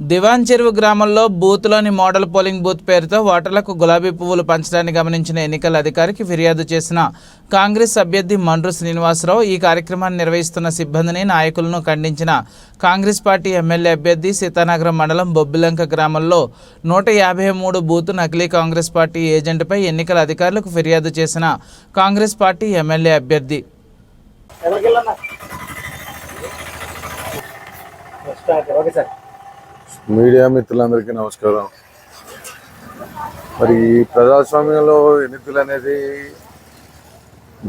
దివాన్ చెరువు గ్రామంలో బూత్లోని model polling booth పేరుతో ఓటర్లకు గులాబీ పువ్వులు పంచడాన్ని గమనించిన ఎన్నికల అధికారికి ఫిర్యాదు చేసిన కాంగ్రెస్ అభ్యర్థి మండ్రు శ్రీనివాసరావు ఈ కార్యక్రమాన్ని నిర్వహిస్తున్న సిబ్బందిని నాయకులను ఖండించిన కాంగ్రెస్ పార్టీ ఎమ్మెల్యే అభ్యర్థి సీతానగరం మండలం బొబ్బిలంక గ్రామంలో నూట యాభై మూడు బూత్ నకిలీ కాంగ్రెస్ పార్టీ ఏజెంట్పై ఎన్నికల అధికారులకు ఫిర్యాదు చేసిన కాంగ్రెస్ పార్టీ ఎమ్మెల్యే అభ్యర్థి. Okay sir? మీడియా మిత్రులందరికీ నమస్కారం. మరి ఈ ప్రజాస్వామ్యంలో ఎన్నికలు అనేది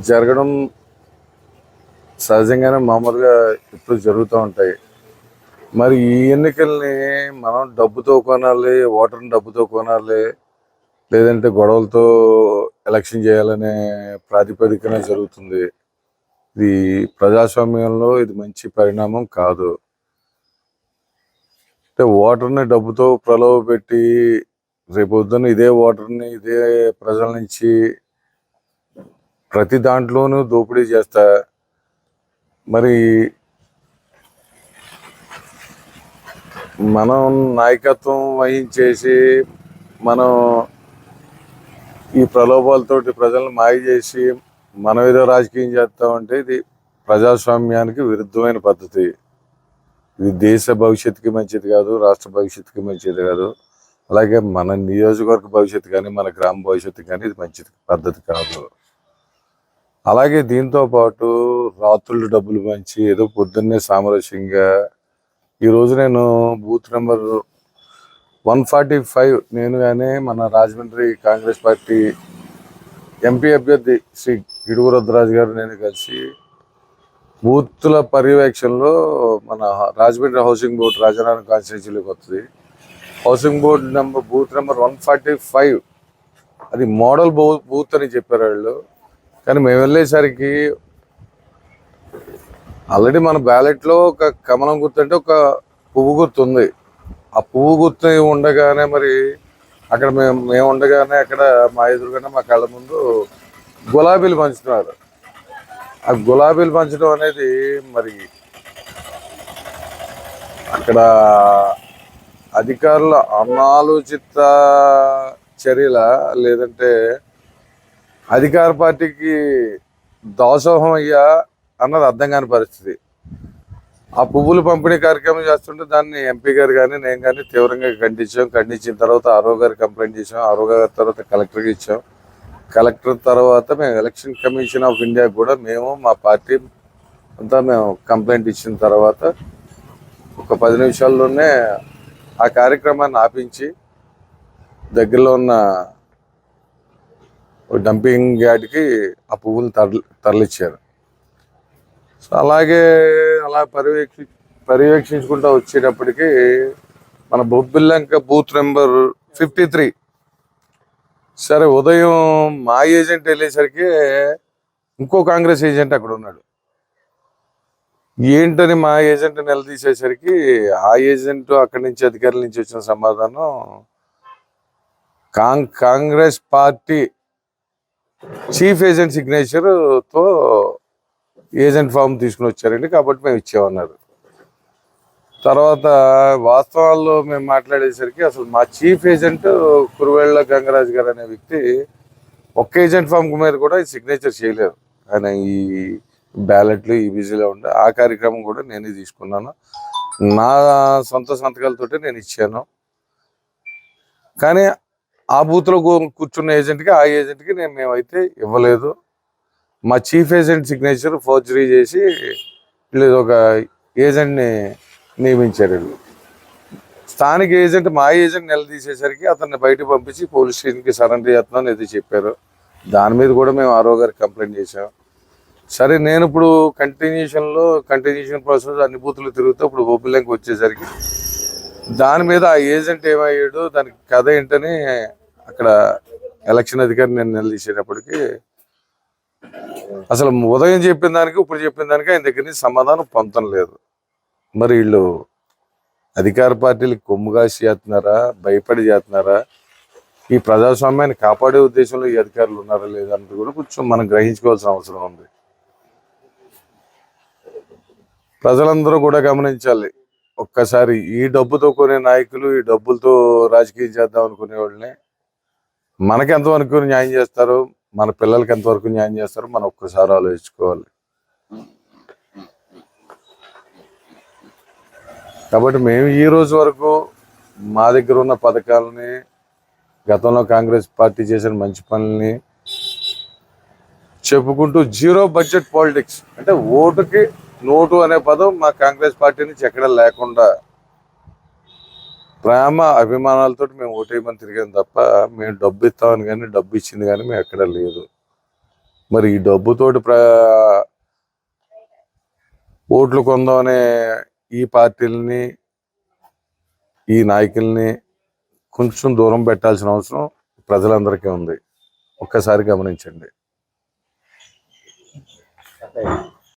జరగడం సహజంగానే మామూలుగా ఇప్పుడు జరుగుతూ ఉంటాయి. మరి ఈ ఎన్నికల్ని మనం డబ్బుతో కొనాలి ఓటర్ని డబ్బుతో కొనాలి లేదంటే గొడవలతో ఎలక్షన్ చేయాలనే ప్రాతిపదికన జరుగుతుంది. ఇది ప్రజాస్వామ్యంలో ఇది మంచి పరిణామం కాదు. అంటే ఓటర్ని డబ్బుతో ప్రలోభ పెట్టి రేపొద్దున ఇదే ఓటర్ని ఇదే ప్రజల నుంచి ప్రతి దాంట్లోనూ దోపిడీ చేస్తా. మరి మనం నాయకత్వం వహించేసి మనం ఈ ప్రలోభాలతోటి ప్రజలను మాయ చేసి మనం ఏదో రాజకీయం చేస్తామంటే ఇది ప్రజాస్వామ్యానికి విరుద్ధమైన పద్ధతి. ఇది దేశ భవిష్యత్తుకి మంచిది కాదు రాష్ట్ర భవిష్యత్తుకి మంచిది కాదు. అలాగే మన నియోజకవర్గ భవిష్యత్తు కానీ మన గ్రామ భవిష్యత్తు కానీ ఇది మంచిది పద్ధతి కాదు. అలాగే దీంతో పాటు రాత్రులు డబ్బులు పంచి ఏదో పొద్దున్నే సామరస్యంగా ఈరోజు నేను booth number one forty five నేను కానీ మన రాజమండ్రి కాంగ్రెస్ పార్టీ ఎంపీ అభ్యర్థి శ్రీ గిడుగు రుద్రరాజు గారు నేను కలిసి బూత్ల పర్యవేక్షణలో మన రాజమండ్రి హౌసింగ్ బోర్డు రాజధాని కాన్స్టిట్యూన్సీలోకి వస్తుంది. Housing board number booth number one forty five. అది మోడల్ బూ బూత్ అని చెప్పారు వాళ్ళు. కానీ మేము వెళ్ళేసరికి ఆల్రెడీ మన బ్యాలెట్లో ఒక కమలం గుర్తు అంటే ఒక పువ్వు గుర్తు ఉంది. ఆ పువ్వు గుర్తు ఉండగానే మరి అక్కడ మేము మేము ఉండగానే అక్కడ మా ఎదురుగానే మా కళ్ళ ముందు గులాబీలు పంచుతున్నారు. ఆ గులాబీలు పంచడం అనేది మరి అక్కడ అధికారుల అనాలోచిత చర్యల లేదంటే అధికార పార్టీకి దోసోహం అయ్యా అన్నది అర్థం కాని పరిస్థితి. ఆ పువ్వులు పంపిణీ కార్యక్రమం చేస్తుంటే దాన్ని ఎంపీ గారు కానీ నేను కానీ తీవ్రంగా ఖండించాం. ఖండించిన తర్వాత ఆరో గారు కంప్లైంట్ చేసాం ఆరో గారి తర్వాత కలెక్టర్కి ఇచ్చాం. కలెక్టర్ తర్వాత మేము ఎలక్షన్ కమిషన్ ఆఫ్ ఇండియా కూడా మేము మా పార్టీ అంతా మేము కంప్లైంట్ ఇచ్చిన తర్వాత ఒక పది నిమిషాల్లోనే ఆ కార్యక్రమాన్ని ఆపించి దగ్గరలో ఉన్న ఒక డంపింగ్ యార్డ్కి ఆ పువ్వులు తరలి తరలిచ్చారు. సో అలాగే అలా పర్యవేక్షి పర్యవేక్షించుకుంటూ వచ్చేటప్పటికి మన Bobbillanka booth number fifty three సరే ఉదయం మా ఏజెంట్ వెళ్ళేసరికి ఇంకో కాంగ్రెస్ ఏజెంట్ అక్కడ ఉన్నాడు. ఏంటని మా ఏజెంట్ నిలదీసేసరికి ఆ ఏజెంట్ అక్కడి నుంచి అధికారుల నుంచి వచ్చిన సమాధానం కాంగ్ కాంగ్రెస్ పార్టీ చీఫ్ ఏజెంట్ సిగ్నేచర్తో ఏజెంట్ ఫామ్ తీసుకుని వచ్చారండి కాబట్టి మేము ఇచ్చామన్నారు తర్వాత వాస్తవాల్లో మేము మాట్లాడేసరికి అసలు మా చీఫ్ ఏజెంట్ కురువేళ్ళ గంగరాజు గారు అనే వ్యక్తి ఒక్క ఏజెంట్ ఫామ్ మీద కూడా సిగ్నేచర్ చేయలేరు ఆయన ఈ బ్యాలెట్లు ఈ బిజీలో ఉండే ఆ కార్యక్రమం కూడా నేనే తీసుకున్నాను. నా సొంత సంతకాలతోటే నేను ఇచ్చాను. కానీ ఆ బూత్లో కూర్చున్న ఏజెంట్కి ఆ ఏజెంట్కి నేను మేమైతే ఇవ్వలేదు. మా చీఫ్ ఏజెంట్ సిగ్నేచర్ ఫోర్జరీ చేసి వీళ్ళు ఒక ఏజెంట్ని నియమించారు. వీళ్ళు స్థానిక ఏజెంట్ మా ఏజెంట్ నిలదీసేసరికి అతన్ని బయట పంపించి పోలీస్ స్టేషన్కి సరెండర్ చేస్తున్నాను ఇది చెప్పారు. దాని మీద కూడా మేము ఆరో గారికి కంప్లైంట్ చేసాం సరే నేను ఇప్పుడు కంటిన్యూషన్లో కంటిన్యూషన్ ప్రాసెస్ అన్ని బూతులు తిరుగుతూ ఇప్పుడు బొబ్బిలంకి వచ్చేసరికి దాని మీద ఆ ఏజెంట్ ఏమయ్యాడు దానికి కథ ఏంటని అక్కడ ఎలక్షన్ అధికారి నేను నిలదీసేటప్పటికి అసలు ఉదయం చెప్పిన దానికి ఇప్పుడు చెప్పిన దానికి ఆయన దగ్గర నుంచి సమాధానం పొందడం లేదు. మరి వీళ్ళు అధికార పార్టీలకు కొమ్ముగాసి చేస్తున్నారా? భయపడి చేస్తున్నారా? ఈ ప్రజాస్వామ్యాన్ని కాపాడే ఉద్దేశంలో ఈ అధికారులు ఉన్నారా లేదన్నది కూడా కొంచెం మనం గ్రహించుకోవాల్సిన అవసరం ఉంది. ప్రజలందరూ కూడా గమనించాలి. ఒక్కసారి ఈ డబ్బుతో కొనే నాయకులు ఈ డబ్బులతో రాజకీయం చేద్దాం అనుకునే వాళ్ళని మనకి ఎంతవరకు న్యాయం చేస్తారు మన పిల్లలకి ఎంతవరకు న్యాయం చేస్తారు మనం ఒక్కసారి ఆలోచించుకోవాలి. కాబట్టి మేము ఈ రోజు వరకు మా దగ్గర ఉన్న పథకాలని గతంలో కాంగ్రెస్ పార్టీ చేసిన మంచి పనుల్ని చెప్పుకుంటూ జీరో బడ్జెట్ పాలిటిక్స్. అంటే ఓటుకి నోటు అనే పదం మా కాంగ్రెస్ పార్టీ నుంచి ఎక్కడ లేకుండా ప్రేమ అభిమానాలతో మేము ఓటేయమని తిరిగాం తప్ప మేము డబ్బు ఇస్తామని కానీ డబ్బు ఇచ్చింది కానీ మేము ఎక్కడ లేదు. మరి ఈ డబ్బుతోటి ప్ర ఓట్లు కొందామనే ఈ పార్టీలని ఈ నాయకుల్ని కొంచెం దూరం పెట్టాల్సిన అవసరం ప్రజలందరికీ ఉంది. ఒక్కసారి గమనించండి.